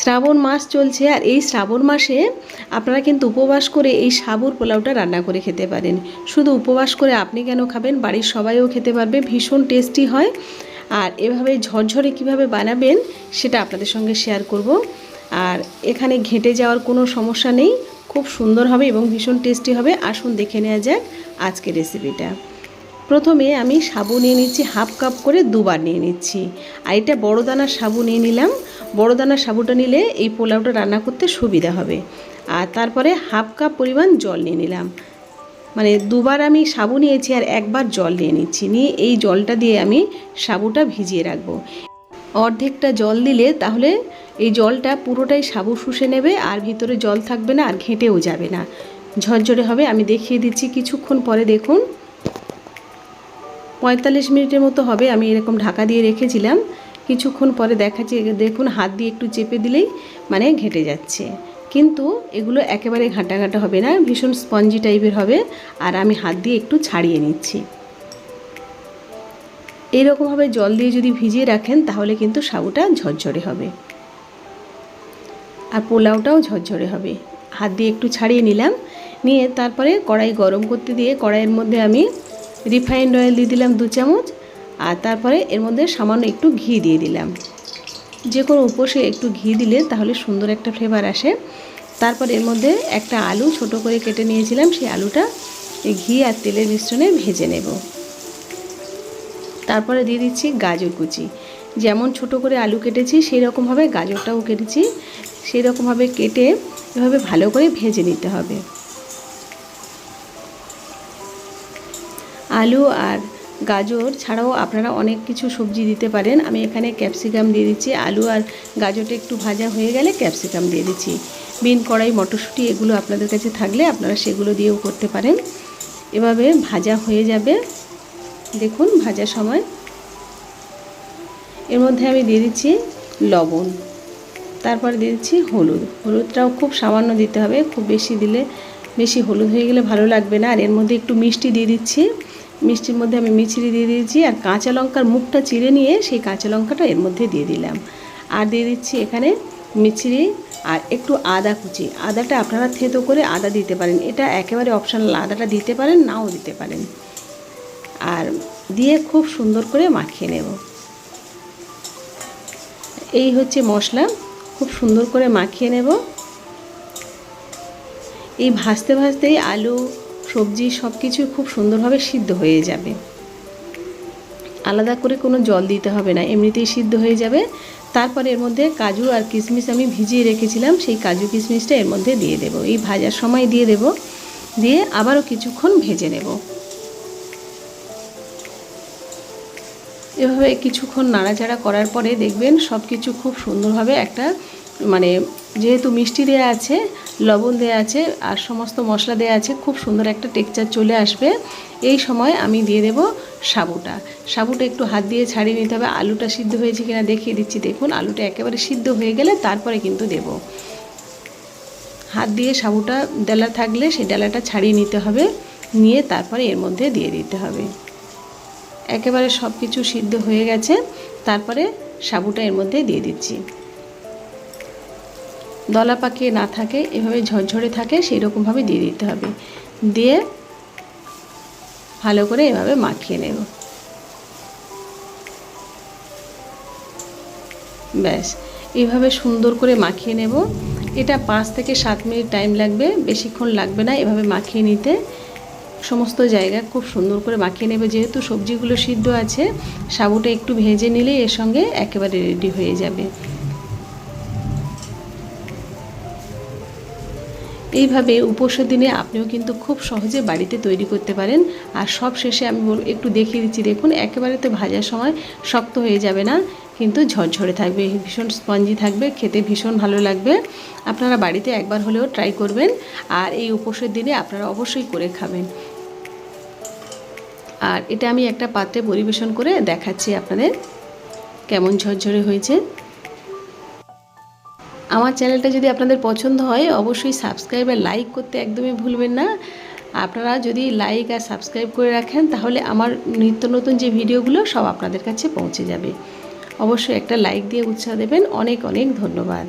শ্রাবণ মাস চলছে আর এই শ্রাবণ মাসে আপনারা কিন্তু উপবাস করে এই সাবুর পোলাওটা রান্না করে খেতে পারেন। শুধু উপবাস করে আপনি কেন খাবেন? বাড়ির সবাইও খেতে পারবে, ভীষণ টেস্টি হয়। আর এভাবে ঝরঝরে কীভাবে বানাবেন সেটা আপনাদের সঙ্গে শেয়ার করব। আর এখানে ঘেঁটে যাওয়ার কোনো সমস্যা নেই। খুব সুন্দর হবে এবং ভীষণ টেস্টি হবে। আসুন দেখে নেওয়া যাক আজকের রেসিপিটা প্রথমে আমি সাবু নিয়ে নিচ্ছি, হাফ কাপ করে দুবার নিয়ে নিচ্ছি। আর এটা বড় দানার সাবু নিয়ে নিলাম। বড় দানার সাবুটা নিলে এই পোলাওটা রান্না করতে সুবিধা হবে। আর তারপরে হাফ কাপ পরিমাণ জল নিয়ে নিলাম। মানে দুবার আমি সাবু নিয়েছি আর একবার জল নিয়ে নিচ্ছি। নিয়ে এই জলটা দিয়ে আমি সাবুটা ভিজিয়ে রাখব। অর্ধেকটা জল দিলে তাহলে এই জলটা পুরোটাই সাবু শুষে নেবে আর ভিতরে জল থাকবে না আর ঘেঁটেও যাবে না। ঝরঝরে হবে, আমি দেখিয়ে দিচ্ছি কিছুক্ষণ পরে দেখুন। পঁয়তাল্লিশ মিনিটের মতো হবে, আমি এরকম ঢাকা দিয়ে রেখেছিলাম। কিছুক্ষণ পরে দেখাচ্ছি, দেখুন হাত দিয়ে একটু চেপে দিলেই মানে ঘেটে যাচ্ছে। কিন্তু এগুলো একেবারে ঘাঁটা হবে না, ভীষণ স্পঞ্জি টাইপের হবে আর আমি হাত দিয়ে একটু ছাড়িয়ে নিচ্ছি। এইরকমভাবে জল দিয়ে যদি ভিজিয়ে রাখেন তাহলে কিন্তু সাবুটা ঝরঝরে হবে। আর পোলাওটাও ঝরঝরে হবে। হাত দিয়ে একটু ছাড়িয়ে নিলাম, নিয়ে তারপরে কড়াই গরম করতে দিয়ে কড়াইয়ের মধ্যে আমি রিফাইন্ড অয়েল দিয়ে দিলাম দু চামচ। আর তারপরে এর মধ্যে সামান্য একটু ঘি দিয়ে দিলাম। যে কোনো উপসে একটু ঘি দিলে তাহলে সুন্দর একটা ফ্লেভার আসে। তারপর এর মধ্যে একটা আলু ছোট করে কেটে নিয়েছিলাম, সেই আলুটা ঘি আর তেলের মিশ্রণে ভেজে নেব। তারপরে দিয়ে দিচ্ছি গাজর কুচি। যেমন ছোট করে আলু কেটেছি, সেই রকমভাবে গাজরটাও কেটেছি। সেই রকমভাবে কেটে এভাবে ভালো করে ভেজে নিতে হবে। আলু আর গাজর ছাড়াও আপনারা অনেক কিছু সবজি দিতে পারেন। আমি এখানে ক্যাপসিকাম দিয়ে দিচ্ছি, আলু আর গাজরটা একটু ভাজা হয়ে গেলে ক্যাপসিকাম দিয়ে দিচ্ছি। বিন, কড়াই, মটরশুঁটি এগুলো আপনাদের কাছে থাকলে আপনারা সেগুলো দিয়েও করতে পারেন। এভাবে ভাজা হয়ে যাবে। দেখুন ভাজার সময়। এর মধ্যে আমি দিয়ে দিচ্ছি লবণ। তারপর দিয়ে দিচ্ছি হলুদ। হলুদটাও খুব সামান্য দিতে হবে, খুব বেশি দিলে, বেশি হলুদ হয়ে গেলে ভালো লাগবে না। আর এর মধ্যে একটু মিষ্টি দিয়ে দিচ্ছি। মিষ্টির মধ্যে আমি মিছরি দিয়ে দিয়েছি আর কাঁচা লঙ্কার মুখটা চিড়ে নিয়ে সেই কাঁচা লঙ্কাটা এর মধ্যে দিয়ে দিলাম। আর দিয়ে দিচ্ছি এখানে মিছরি আর একটু আদা কুচি। আদাটা আপনারা থেতো করে আদা দিতে পারেন। এটা একেবারে অপশনাল, আদাটা দিতে পারেন, নাও দিতে পারেন। আর দিয়ে খুব সুন্দর করে মাখিয়ে নেব। এই হচ্ছে মশলা। খুব সুন্দর করে মাখিয়ে নেব। এই ভাজতে ভাজতেই আলু সবজি সব কিছু খুব সুন্দরভাবে সিদ্ধ হয়ে যাবে। আলাদা করে কোনো জল দিতে হবে না, এমনিতেই সিদ্ধ হয়ে যাবে। তারপরে এর মধ্যে কাজু আর কিশমিশ আমি ভিজিয়ে রেখেছিলাম, সেই কাজু কিশমিশটা এর মধ্যে দিয়ে দেব। এই ভাজার সময় দিয়ে দেব, দিয়ে আবারও কিছুক্ষণ ভেজে নেব। এভাবে কিছুক্ষণ নাড়াচাড়া করার পরে দেখবেন সব কিছু খুব সুন্দরভাবে একটা মানে যেহেতু মিষ্টি দেওয়া আছে, লবণ দেওয়া আছে, আর সমস্ত মশলা দেওয়া আছে, খুব সুন্দর একটা টেক্সচার চলে আসবে। এই সময় আমি দিয়ে দেব সাবুটা। সাবুটা একটু হাত দিয়ে ছাড়িয়ে নিতে হবে। আলুটা সিদ্ধ হয়েছে কিনা দেখিয়ে দিচ্ছি। দেখুন, আলুটা একেবারে সিদ্ধ হয়ে গেলে তারপরে কিন্তু দেব। হাত দিয়ে সাবুটা ডালা থাকলে সেই ডালাটা ছাড়িয়ে নিতে হবে। নিয়ে তারপরে এর মধ্যে দিয়ে দিতে হবে। একেবারে সব কিছু সিদ্ধ হয়ে গেছে। তারপরে সাবুটা এর মধ্যে দিয়ে দিচ্ছি। দলা পাকিয়ে না থাকে, এভাবে ঝরঝরে থাকে সেই রকমভাবে দিয়ে দিতে হবে। দিয়ে ভালো করে এভাবে মাখিয়ে নেব। ব্যাস, এভাবে সুন্দর করে মাখিয়ে নেব। এটা পাঁচ থেকে সাত মিনিট টাইম লাগবে, বেশিক্ষণ লাগবে না এভাবে মাখিয়ে নিতে। সমস্ত জায়গা খুব সুন্দর করে মাখিয়ে নেবে, যেহেতু সবজিগুলো সিদ্ধ আছে, সাবুটা একটু ভেজে নিলে এর সঙ্গে একেবারে রেডি হয়ে যাবে। এইভাবে উপোসের দিনে আপনিও কিন্তু খুব সহজে বাড়িতে তৈরি করতে পারেন। আর সব শেষে আমি বলব একটু দেখিয়ে দিচ্ছি, দেখুন, একেবারে তো ভাজার সময় শক্ত হয়ে যাবে না, কিন্তু ঝরঝরে থাকবে, ভীষণ স্পঞ্জি থাকবে, খেতে ভীষণ ভালো লাগবে। আপনারা বাড়িতে একবার হলেও ট্রাই করবেন, আর এই উপোসের দিনে আপনারা অবশ্যই করে খাবেন। আর এটা আমি একটা পাত্রে পরিবেশন করে দেখাচ্ছি আপনাদের, কেমন ঝরঝরে হয়েছে। আমার চ্যানেলটা যদি আপনাদের পছন্দ হয়, অবশ্যই সাবস্ক্রাইব আর লাইক করতে একদমই ভুলবেন না। আপনারা যদি লাইক আর সাবস্ক্রাইব করে রাখেন, তাহলে আমার নিত্য নতুন যে ভিডিওগুলো, সব আপনাদের কাছে পৌঁছে যাবে। অবশ্যই একটা লাইক দিয়ে উৎসাহ দেবেন। অনেক অনেক ধন্যবাদ।